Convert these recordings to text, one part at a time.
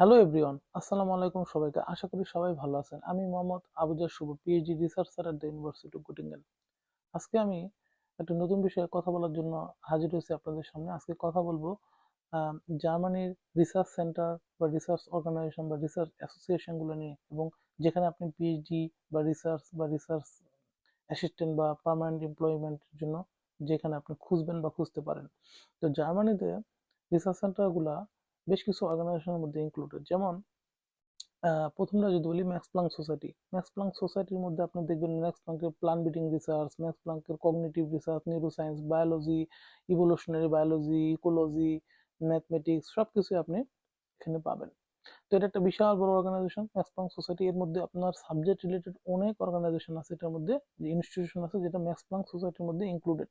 Hello everyone আসসালামু আলাইকুম সবাইকে। আশা করি সবাই ভালো আছেন। আমি Mohammad Abuzar Shuvo PhD researcher at the university of Göttingen আজকে আমি একটা নতুন বিষয়ে কথা বলার জন্য হাজির হয়েছি আপনাদের সামনে। আজকে কথা বলব জার্মানির রিসার্চ সেন্টার বা রিসার্চ অর্গানাইজেশন বা রিসার্চ অ্যাসোসিয়েশনগুলো নিয়ে এবং যেখানে আপনি পিএইচডি বা রিসার্চ বা রিসার্চ অ্যাসিস্ট্যান্ট বা পার্মানেন্ট এমপ্লয়মেন্টের জন্য যেখানে আপনি খুঁজবেন বা খুঁজতে পারেন। তো জার্মানিতে রিসার্চ সেন্টারগুলা বেশ কিছু অর্গানাইজেশনের মধ্যে ইনক্লুডেড যেমন প্রথমটা যদি বলি Max Planck Society Max Planck সোসাইটির মধ্যে আপনি দেখবেন ম্যাক্স প্লাঙ্কের plant breeding research Max প্লাঙ্কের cognitive research neuro neuroscience biology evolutionary biology ecology mathematics সব কিছুই আপনি এখানে পাবেন। তো এটা একটা বিশাল বড় অর্গানাইজেশন ম্যাক্স প্লাঙ্ক সোসাইটি এর মধ্যে আপনার সাবজেক্ট রিলেটেড অনেক অর্গানাইজেশন আছে, এটার মধ্যে যে ইনস্টিটিউশন আছে, যেটা ম্যাক্স প্লাঙ্ক সোসাইটির মধ্যে ইনক্লুডেড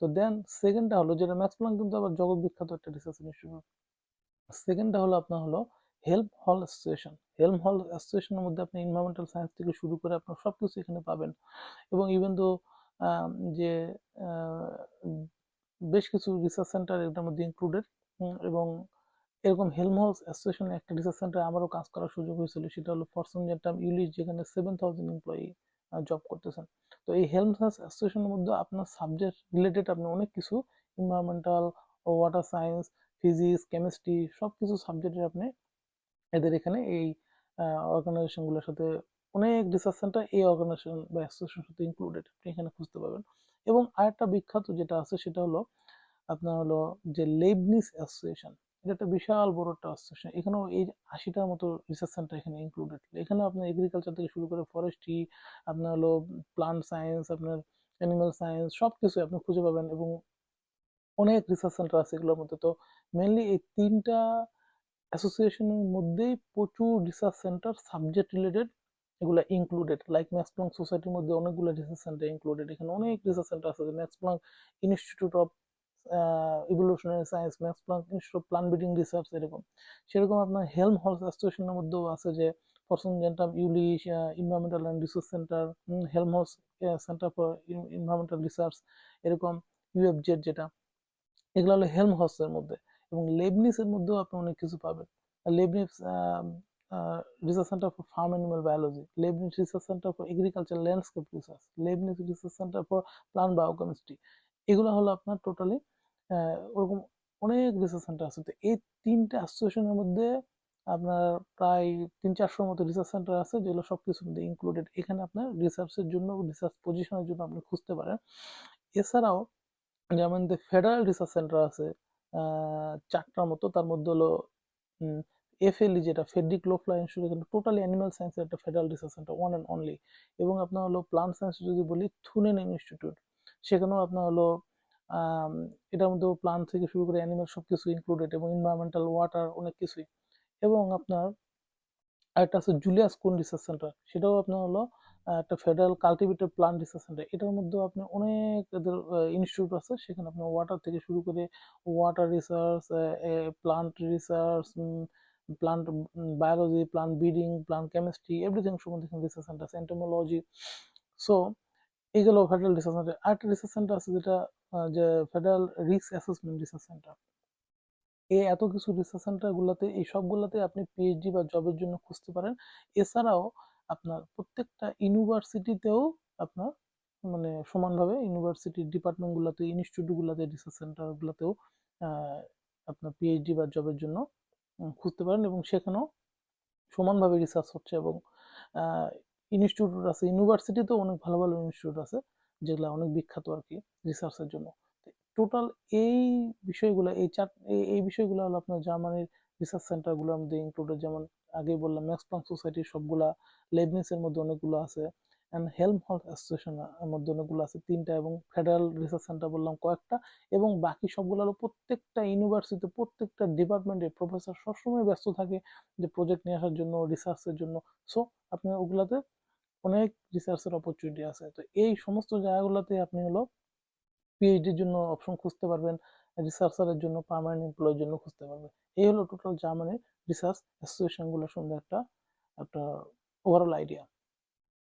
তো দেন সেকেন্ডটা হলো, যেটা ম্যাক্স প্লাঙ্ক কিন্তু আবার জগৎ বিখ্যাত একটা রিসার্চ ইনস্টিটিউট সেকেন্ডটা হলো আপনার হলো হেল্প হল অ্যাসোসিয়েশন হেল্প হল অ্যাসোসিয়েশনের মধ্যে আপনি এনভায়রনমেন্টাল সায়েন্স থেকে শুরু করে আপনার সব কিছু এখানে পাবেন। এবং ইভেন তো যে বেশ কিছু রিসার্চ সেন্টার এটার মধ্যে ইনক্লুডেড এবং এরকম হেলমহলস অ্যাসোসিয়েশনের একটা রিসার্চ সেন্টারে আমারও কাজ করার সুযোগ হয়েছিল, সেটা হলো ফরসন জেন্টাম ইউলিশ যেখানে সেভেন থাউজেন্ড এমপ্লয়ি জব করতেছেন। তো এই হেলমহলস অ্যাসোসিয়েশনের মধ্যে আপনার সাবজেক্ট রিলেটেড আপনি অনেক কিছু environmental water science physics chemistry সব কিছু সাবজেক্টের আপনি এদের এখানে এই অর্গানাইজেশনগুলোর সাথে অনেক রিসার্চ সেন্টার এই অর্গানাইজেশন বা অ্যাসোসিয়েশনের সাথে ইনক্লুডেড আপনি এখানে খুঁজতে পাবেন এবং আরেকটা বিখ্যাত যেটা আছে সেটা হলো আপনার হলো যে লেবনিস অ্যাসোসিয়েশন এটা একটা বিশাল বড় একটা অ্যাসোসিয়েশন এখানেও এই আশিটার মতো রিসার্চ সেন্টার এখানে ইনক্লুডেড এখানে আপনার এগ্রিকালচার থেকে শুরু করে ফরেস্ট্রি আপনার হলো প্লান্ট সায়েন্স আপনার অ্যানিমাল সায়েন্স সব কিছু আপনি খুঁজে পাবেন এবং অনেক রিসার্চ সেন্টার আছে এগুলোর মধ্যে। তো মেনলি এই তিনটা অ্যাসোসিয়েশনের মধ্যেই প্রচুর রিসার্চ সেন্টার সাবজেক্ট রিলেটেড এগুলো ইনক্লুডেড লাইক ম্যাক্স প্লাঙ্ক সোসাইটির মধ্যে অনেকগুলো রিসার্চ সেন্টার ইনক্লুডেড এখানে অনেক রিসার্চ সেন্টার আছে। Max Planck institute of evolutionary science Max Planck institute plant breeding research এরকম। সেরকম আপনার হেলম হল অ্যাসোসিয়েশনের মধ্যেও আছে যে Forschungszentrum Jülich environmental and research center Helmholtz center for environmental research এরকম ইউএফজেড যেটা। এগুলো হলো হেলম হাউসের মধ্যে এবং লেবনিসের মধ্যেও আপনি অনেক কিছু পাবেন। Leibniz research center for farm animal biology Leibniz research center for agriculture landscape research Leibniz research center for plant biochemistry এগুলো হলো আপনার টোটালি ওরকম অনেক রিসার্চ সেন্টার আছে। তো এই তিনটা অ্যাসোসিয়েশনের মধ্যে আপনার প্রায় তিন চারশোর মতো রিসার্চ সেন্টার আছে যেগুলো সব মধ্যে ইনক্লুডেড এখানে আপনার রিসার্চের জন্য রিসার্চ পজিশনের জন্য আপনি খুঁজতে পারেন। এছাড়াও যেমন ফেডারেল রিসার্চ সেন্টার আছে চারটার মতো, তার মধ্যে হলো এফএলই যেটা Friedrich Loeffler institute totally animal সায়েন্সের একটা federal research center one and only এবং আপনার হলো প্লান্ট সায়েন্স যদি বলি থুনেন ইনস্টিটিউট সেখানেও আপনার হলো এটার মধ্যে প্লান্ট থেকে শুরু করে অ্যানিমাল সব কিছু ইনক্লুডেড এবং এনভায়রনমেন্টাল ওয়াটার অনেক কিছুই। এবং আপনার আরেকটা আছে জুলিয়াস কোন রিসার্চ সেন্টার সেটাও আপনার হলো একটা federal cultivated plant research center এটার মধ্যেও আপনি অনেক ইনস্টিটিউট আছে, সেখানে আপনি ওয়াটার থেকে শুরু করে water research plant research plant biology plant breeding plant chemistry everything সম্বন্ধে রিসার্চ সেন্টার আছে এন্টোমোলজি সো এইগুলো ফেডারেল রিসার্চ সেন্টার আরেকটা রিসার্চ সেন্টার আছে যেটা যে federal risk assessment research center এই এত কিছু রিসার্চ সেন্টারগুলোতে এই সবগুলোতে আপনি পিএইচডি বা জবের জন্য খুঁজতে পারেন। এছাড়াও আপনার প্রত্যেকটা ইউনিভার্সিটিতেও আপনার মানে সমানভাবে ইউনিভার্সিটির ডিপার্টমেন্টগুলোতে ইনস্টিটিউটগুলোতে রিসার্চ সেন্টারগুলোতেও আপনার পিএইচডি বা জবের জন্য খুঁজতে পারেন এবং সেখানেও সমানভাবে রিসার্চ হচ্ছে এবং ইনস্টিটিউট আছে। ইউনিভার্সিটিতেও অনেক ভালো ভালো ইনস্টিটিউট আছে যেগুলো অনেক বিখ্যাত আর কি রিসার্চের জন্য। টোটাল এই বিষয়গুলো, এই চার, এই বিষয়গুলো হলো আপনার জার্মানির রিসার্চ সেন্টারগুলোর মধ্যে ইনক্লুডেড যেমন আগেই বললাম ম্যাক্স প্লাঙ্ক সোসাইটির সবগুলা লেবনিসের মধ্যে অনেকগুলো আছে অ্যান্ড হেলম হল অ্যাসোসিয়েশনের মধ্যে অনেকগুলো আছে, তিনটা এবং ফেডারেল রিসার্চ সেন্টার বললাম কয়েকটা এবং বাকি সবগুলো হলো প্রত্যেকটা ইউনিভার্সিটিতে প্রত্যেকটা ডিপার্টমেন্টে প্রফেসর সবসময় ব্যস্ত থাকে যে প্রজেক্ট নিয়ে আসার জন্য রিসার্চের জন্য। সো আপনার ওগুলাতে অনেক রিসার্চের অপরচুনিটি আছে। তো এই সমস্ত জায়গাগুলোতে আপনি হলো পিএইচডির জন্য অপশন খুঁজতে পারবেন রিসার্চারের জন্য পার্মানেন্ট এমপ্লয়ের জন্য খুঁজতে পারবেন। এই হলো টোটাল জার্মানির রিসার্চ অ্যাসোসিয়েশনগুলোর সঙ্গে একটা একটা ওভারঅল আইডিয়া